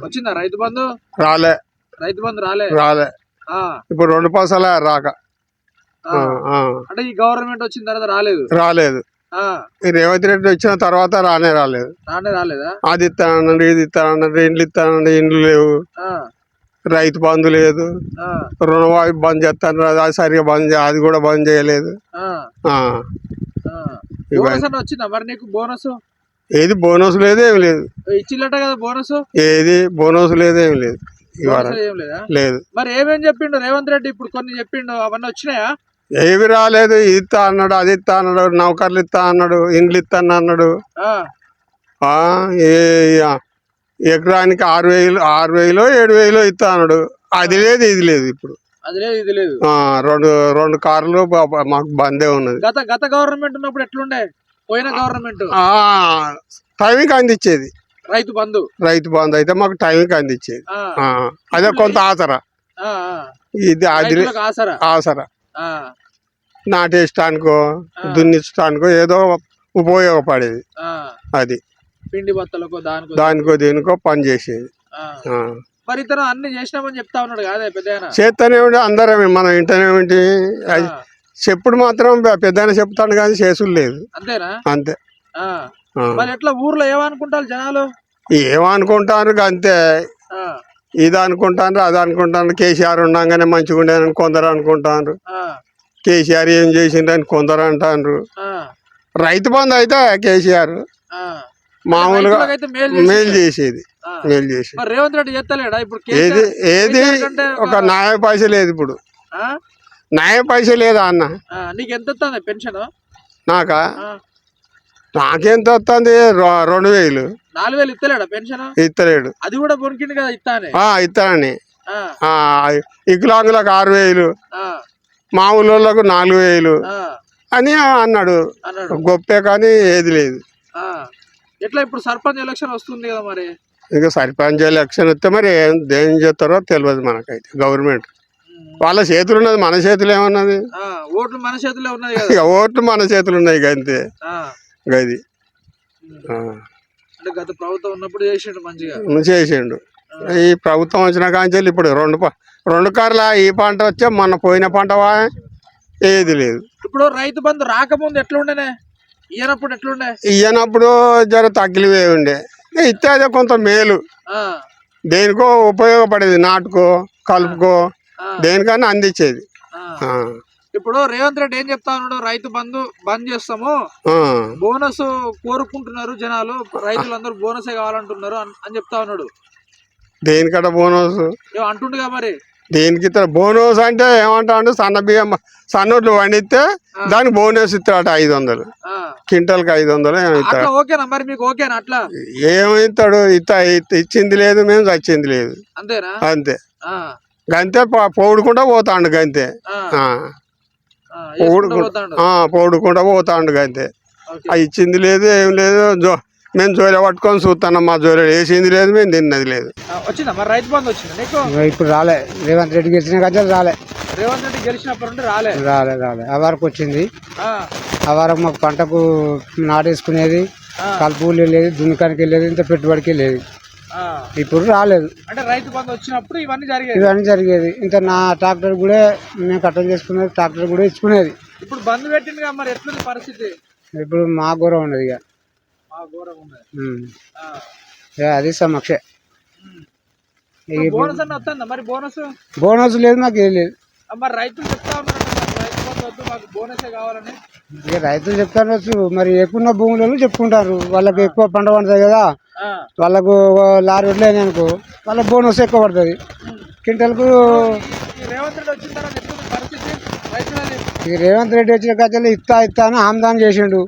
వచ్చిందా? రైతు బంధు? రాలే. రైతు బంధు రాలే? రాలే. ఆ, ఇప్పుడు రెండు పైసలే రాక. ఆ. ఆ, ఆ. అంటే ఈ గవర్నమెంట్ వచ్చిన తర్వాత రాలేదు? రాలేదు. ఆ, ఈ రేవంత్ రెడ్డి వచ్చిన తర్వాత రానే రాలేదు. రానే రాలేదా? అది ఇస్తానన్నాడు ఇది ఇస్తానన్నాడు ఇండ్లు ఇస్తానన్నాడు ఇండ్లు లేవు. ఆ, రైతు బంధు లేదు. ఆ, రుణమాఫీ బంద్ చేస్తాను అది సరిగా బంద్ చే- అది కూడా బంద్ చేయలేదు. ఆ, ఆ. ఆ. బోనస్ అని వచ్చిందా మరి నీకు? బోనస్? ఏది బోనస్ లేదు ఏం లేదు. ఇచ్చిల్లట కదా బోనస్? ఏది బోనస్ లేదు ఏం లేదు. లేదా? లేదు. మరి ఏమేం చెప్పిండు రేవంత్ రెడ్డి? ఇప్పుడు కొన్ని చెప్పిండు అవన్నీ వచ్చినాయా? ఏవి రాలేదు ఇస్తా అన్నాడు అది ఇస్తా అన్నాడు నౌకర్లు ఇస్తా అన్నాడు ఇండ్లు ఇస్తాను అన్నాడు. ఎకరానికి ఆరు వేలు ఆరు వేలు ఏడు వేలు ఇస్తా అన్నాడు. అది లేదు ఇది లేదు ఇప్పుడు. రెండు రెండు కార్లు మాకు బందే ఉన్నది. గత గత గవర్నమెంట్ ఉన్నప్పుడు ఎట్లుండే? పోయిన గవర్నమెంట్ టైంకి అందించేది రైతు బంధు? రైతు బంధు అయితే మాకు టైంకి అందించేది అదే కొంత ఆసరా. ఇది అది ఆసరా? నాటేయటానికో దున్నించడానికో ఏదో ఉపయోగపడేది. అది. పిండి బత్తలకు దానికో? దానికో దేనికో పని చేసేది. మరి ఇతను అన్ని చేసినామని చెప్తా ఉన్నాడు కాదే పెద్ద చేస్తూనే ఉండి అందరం మనం ఇంటనే అది చెప్పుడు మాత్రం పెద్దనే చెప్తాను కానీ చేసుడు లేదు. అంతే. ఎట్లా ఊర్లో ఏమనుకుంటారు జనాలు? ఏమనుకుంటారు అంతే. ఇది అనుకుంటాను అది అనుకుంటాను. కేసీఆర్ ఉండగానే మంచిగా ఉండేదని కొందరు అనుకుంటారు. కేసీఆర్ ఏం చేసిండని కొందరు అంటారు. రైతు బంధు అయితే కేసీఆర్. మామూలుగా మేలు చేసేది. మేలు చేసేది. రేవంత్ రెడ్డి ఏది ఏది ఒక న్యాయ పైస లేదు ఇప్పుడు. ఆ? న్యాయ పైస లేదా అన్న? నీకు ఎంత వస్తుంది పెన్షన్? నాకా? నాకెంత వస్తుంది రెండు వేలు. నాలుగు వేలు ఇస్తలేడా పెన్షన్? ఇస్తలేడు అది కూడా కొనుక్కిండు కదా ఇస్తానే ఇస్తానని వికలాంగులకు ఆరు వేలు. మామూలు నాలుగు వేలు. అని అన్నాడు. గొప్పే కానీ ఏది లేదు. ఎట్లా ఇప్పుడు సర్పంచ్ ఎలక్షన్ వస్తుంది కదా మరి? ఇక సర్పంచ్ ఎలక్షన్ వస్తే మరి ఏం దేం చేస్తారో తెలియదు మనకైతే గవర్నమెంట్. వాళ్ళ చేతులు ఉన్నది మన చేతులు ఏమన్నది? ఓట్లు మన చేతిలో ఉన్నది కదా. ఇక ఓట్లు మన చేతులు ఉన్నాయి ఇక అంతే. ఆ, ఇక అది ఉమ్. ఆ, అంటే గత ప్రభుత్వం ఉన్నప్పుడు చేసిండు మంచిగా. నువ్వు చేసిండు. ఈ ప్రభుత్వం వచ్చిన కాంచెల్లి ఇప్పుడు రెండు రెండు కార్ల ఈ పంట వచ్చే మొన్న పోయిన పంట ఏది లేదు. ఇప్పుడు రైతు బంధు రాకముందు ఎట్లుండేనే? ఈయనప్పుడు ఎట్లుండే? ఇయ్యనప్పుడు జర తగ్గిలివే ఉండే. ఇస్తే అదే కొంత మేలు. దేనికో ఉపయోగపడేది నాటుకో కలుపుకో దేనికన్నా అందించేది. ఇప్పుడు రేవంత్ రెడ్డి ఏం చెప్తా ఉన్నాడు రైతు బంధు బంద్ చేస్తాము. బోనస్ కోరుకుంటున్నారు జనాలు రైతులందరూ బోనసే కావాలంటున్నారు అని చెప్తా ఉన్నాడు. దేనికట బోనస్? అంటుండగా మరి. దేనికి బోనస్ అంటే ఏమంటాడు? సన్న బియ్యం సన్నోట్లు పండిస్తే దానికి బోనస్ ఇస్తాడట ఐదు వందలు ఆ, క్వింటల్కి ఐదు వందలు ఇస్తాడు. అట్లా ఓకేనా మరి మీకు ఓకేనా అట్లా? ఏమి ఇస్తాడు. ఇత ఇత- ఇచ్చింది లేదు మేము చచ్చింది లేదు. అంతేనా? అంతే. గంతే ప- పౌడుకుంటా పోతాండు గంతే. పౌడుకుంటా పోతాండు. ఆ, పౌడుకుంటా పోతాండు గంతే. ఆ ఇచ్చింది లేదు ఏం లేదు జో మేము జోలే పట్టుకొని చూస్తున్నాం మా జోలే వేసింది లేదు మేము తిన్నది లేదు. ఇప్పుడు రాలే. రేవంత్ రెడ్డి గెలిచిన గంటలు రాలే. రేవంత్ రెడ్డి గెలిచినప్పటి నుండి రాలే. రాలే రాలే. ఆ వరకు వచ్చింది. ఆ, వరకు మాకు పంటకు నాటేసుకునేది. కలుపు వెళ్ళేది దున్నకానికి వెళ్ళేది ఇంత పెట్టుబడికి వెళ్ళేది. ఇప్పుడు రాలేదు. అంటే రైతు బంధు వచ్చినప్పుడు ఇవన్నీ జరిగేది ఇవన్నీ జరిగేది. ఇంత నా ట్రాక్టర్ కూడా మేము కట్టం చేసుకునేది ట్రాక్టర్ కూడా ఇచ్చుకునేది. ఇప్పుడు బంద్ పెట్టింది మరి ఎట్లుంది పరిస్థితి? ఇప్పుడు మా ఘోరం ఉన్నది ఇక. ఉన్నది. ఇక అది సమక్ష. ఇక బోనస్ అన్న వస్తుందా మరి బోనస్? బోనస్ లేదు మాకు ఏం లేదు. మరి రైతులు చెప్తా ఉన్నారు రైతు బంధు వద్దు మాకు బోనసే కావాలని. ఇక రైతులు చెప్తారు మరి ఎక్కువ భూములలో చెప్పుకుంటారు. వాళ్ళకి ఎక్కువ పంట పండుతుంది కదా. వాళ్ళకు లారీ వడ్లేని అనుకో వాళ్ళ బోనస్ ఎక్కువ పడుతుంది. క్వింటల్కు ఈ రేవంత్ రెడ్డి వచ్చిన గజలు ఇస్తా ఇస్తా అని ఆమ్దాన్ చేసిండు.